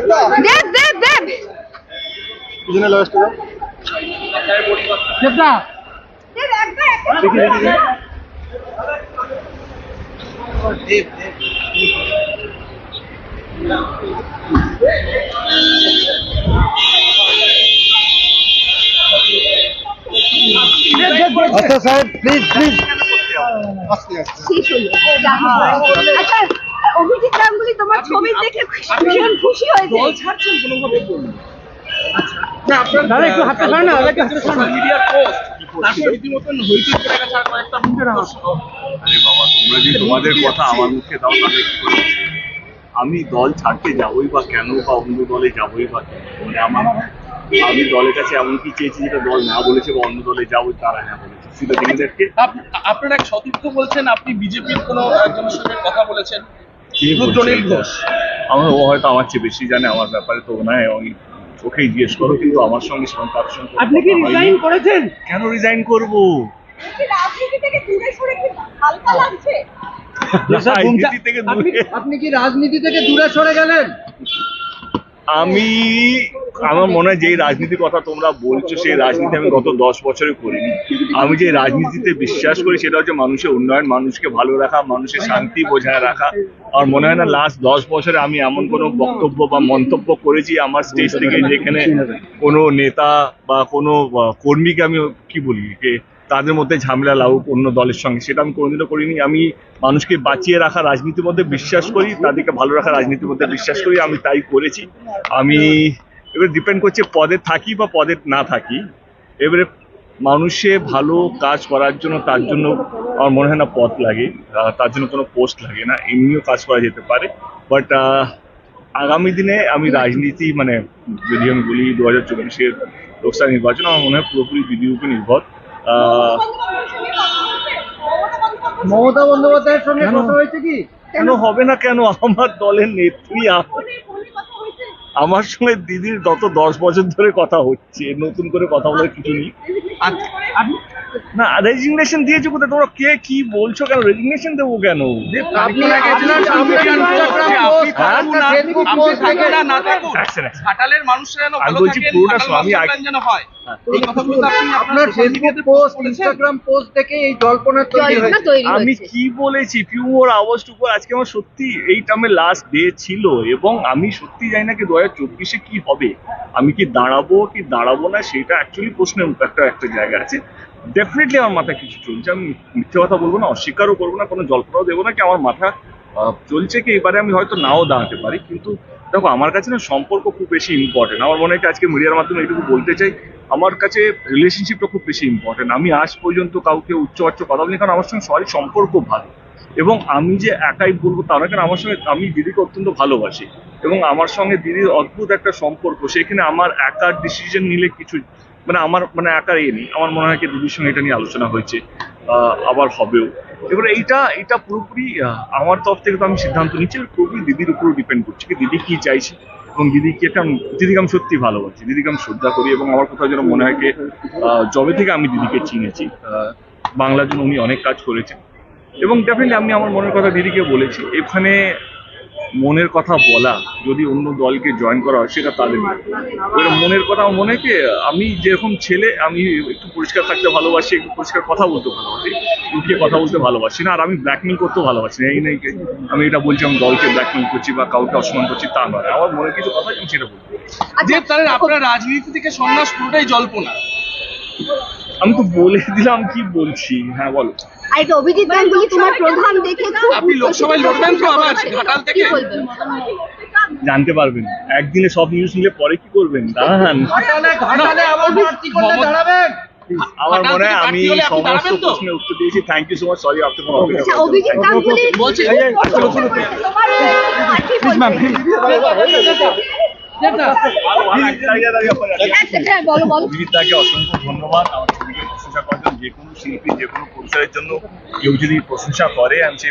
দেব দেব দেব পিছনে লাস্ট দেবদা দেব একটা একটা দেখি দেখি দেখি। আচ্ছা সাহেব প্লিজ প্লিজ আস্তে আস্তে শেষ হলো আচ্ছা অভিজিৎ গাঙ্গুলি তোমার ছবি দেখে ভীষণ খুশি হয়েছে ছাড়ছেন কোনোভাবে? দাদা একটু হাতটা ছাড় না দাদা একটু ছাড় না। মিডিয়ার পোস্ট তারপর রীতিমতন হইচই করে গেছে আর কয়েকটা মুখের আরে বাবা তোমরা যদি তোমাদের কথা আমার মুখে দাও তাহলে কি করে আমি দল ছাড়তে যাবোই বা কেন বা অন্য দলে যাবোই বা কেন? মানে আমার আমি দলের কাছে এমন কি চেয়েছি যেটা দল না বলেছে বা অন্য দলে যাব তারা হ্যাঁ বলেছে। সেটা আপনার এক সতীর্থ বলছেন আপনি বিজেপির কোনো একজনের সঙ্গে কথা বলেছেন। রুদ্রনীল ঘোষ আমার ও হয়তো আমার চেয়ে বেশি জানে আমার ব্যাপারে তো নয় ওই ওকেই জিজ্ঞেস করো কিন্তু আমার সঙ্গে তার সঙ্গে আপনি কি রিজাইন করেছেন? কেন রিজাইন করব? রাজনীতি থেকে দূরে সরে কি হালকা লাগছে? আপনি আপনি কি রাজনীতি থেকে দূরে সরে গেলেন? আমি, আমার মনে হয় যেই রাজনীতির কথা তোমরা বলছো, সেই রাজনীতি আমি গত দশ বছরে করিনি। আমি যে রাজনীতিতে বিশ্বাস করি, সেটা হচ্ছে মানুষের উন্নয়ন, মানুষকে ভালো রাখা, মানুষের শান্তি বজায় রাখা। আর মনে হয় না লাস্ট দশ বছরে আমি এমন কোনো বক্তব্য বা মন্তব্য করেছি আমার স্টেজ থেকে, যেখানে কোনো নেতা বা কোনো কর্মীকে আমি কি বলি, যে তাদের মধ্যে ঝামেলা লাগুক অন্য দলের সঙ্গে, সেটা আমি কোনোদিনও করিনি। আমি মানুষকে বাঁচিয়ে রাখা রাজনীতির মধ্যে বিশ্বাস করি, তাদেরকে ভালো রাখা রাজনীতির মধ্যে বিশ্বাস করি, আমি তাই করেছি। আমি এবার ডিপেন্ড করছে পদে থাকি বা পদে না থাকি। এবারে মানুষে ভালো কাজ করার জন্য তার জন্য আমার মনে হয় না পদ লাগে তার জন্য কোনো পোস্ট লাগে না, এমনিও কাজ করা যেতে পারে। বাট আগামী দিনে আমি রাজনীতি মানে যদি আমি বলি, দু হাজার চব্বিশের লোকসভা নির্বাচন, আমার মনে হয় পুরোপুরি উপর নির্ভর। মমতা বন্দ্যোপাধ্যায়ের সঙ্গে কথা হয়েছে কি? কেন হবে না কেন? আমার দলের নেত্রী আমার সঙ্গে দিদির গত দশ বছর ধরে কথা হচ্ছে। নতুন করে কথা বলার কিছু নেই। না রেজিগনেশন দিয়েছ কোথায়? তোমরা কে কি বলছো কেন? রেজিগনেশন দেবো কেন? আপনি থাকুন। না না থাকুন. ঘাটালের মানুষরা যেন আমি ভালো থাকেন ঘাটাল যেন হয়। এই কথাগুলো তো আপনি আপনার social ফেসবুক media-তে পোস্ট বলেছেন। ইনস্টাগ্রাম পোস্ট থেকে এই জল্পনা তৈরি জল্পনা হয়েছে। তৈরি আমি কি বলেছি পিউর আওয়াজ টুকু আজকে আমার সত্যি এই টার্মে লাস্ট ডে ছিল এবং আমি সত্যি জানি না কি দু হাজার চব্বিশে কি হবে। আমি কি দাঁড়াবো কি দাঁড়াবো না সেটা অ্যাকচুয়ালি প্রশ্নের একটা একটা জায়গা আছে। ডেফিনেটলি আমার মাথায় কিছু চলছে আমি মিথ্যে কথা বলব না অস্বীকারও করব না কোনো জল্পনাও দেবো না কি আমার মাথা চলছে কি, এবারে আমি হয়তো নাও দাঁড়াতে পারি, কিন্তু দেখো, আমার কাছে না সম্পর্ক খুব বেশি ইম্পর্টেন্ট আমার মনে হয় আজকে মিডিয়ার মাধ্যমে এটুকু বলতে চাই, আমার কাছে রিলেশনশিপটা খুব বেশি ইম্পর্টেন্ট আমি আজ পর্যন্ত কাউকে উচ্চ উচ্চবাচ্য কথা বলি কারণ আমার সঙ্গে সবারই সম্পর্ক ভালো। এবং আমি যে একাই বলব তা না কারণ আমার সঙ্গে আমি দিদিকে অত্যন্ত ভালোবাসি। এবং আমার সঙ্গে দিদির অদ্ভুত একটা সম্পর্ক সেখানে আমার একার ডিসিশন নিলে কিছু মানে আমার মানে একার এ নেই। আমার মনে হয় দিদির সঙ্গে এটা নিয়ে আলোচনা হয়েছে। আবার হবেও। এবার এইটা এটা পুরোপুরি আমার তরফ থেকে তো আমি সিদ্ধান্ত নিচ্ছি পুরোপুরি দিদির উপর ডিপেন্ড করছে কি দিদি কি চাইছে। এবং দিদি কি একটা, দিদিকে আমি সত্যি ভালোবাসি, দিদিকে আমি শ্রদ্ধা করি এবং আমার কোথাও যেন মনে হয় যে যবে থেকে আমি দিদিকে চিনেছি বাংলার জন্য উনি অনেক কাজ করেছেন। এবং ডেফিনেটলি আমি আমার মনের কথা দিদিকে বলেছি। এখানে মনের কথা বলা যদি অন্য দলকে জয়েন করা হয় সেটা তাদের এবার মনের কথা মনে হয় কি আমি যেরকম ছেলে আমি একটু পরিষ্কার থাকতে ভালোবাসি একটু পরিষ্কার কথা বলতে ভালোবাসি লুকিয়ে কথা বলতে ভালোবাসি না আর আমি ব্ল্যাকমেল করতেও ভালোবাসি না। এই নেই আমি এটা বলছি আমি দলকে ব্ল্যাকমেল করছি বা কাউকে অসম্মান করছি তা নয়। আমার মনে কিছু কথা আমি সেটা বলব। যে তাহলে আপনার রাজনীতি থেকে সন্ন্যাস পুরোটাই জল্পনা। আমি তো বলে দিলাম কি বলছি হ্যাঁ বলো আর অভিজিৎ গাঙ্গুলি তোমার প্রধান দেখে খুব আপনি লোকসভায় লড়বেন তো আবার ঘাটাল কি থেকে জানতে পারবেন একদিনে সব নিউজ নিলে পরে কি করবেন দাঁড়ান ঘাটালে ঘাটালে আবার প্রার্থী করলে দাঁড়াবেন আমার মনে হয় আমি সমস্ত প্রশ্নের উত্তর দিয়েছি thank you so much sorry আপনি কোনো অপেক্ষা আচ্ছা অভিজিৎ গাঙ্গুলি বলছি- হ্যাঁ, অসংখ্য ধন্যবাদ। আমার ছবিকে প্রশংসা করার জন্য যে কোনো শিল্পী যে কোনো পরিসরের জন্য কেউ যদি প্রশংসা করে আমি সেই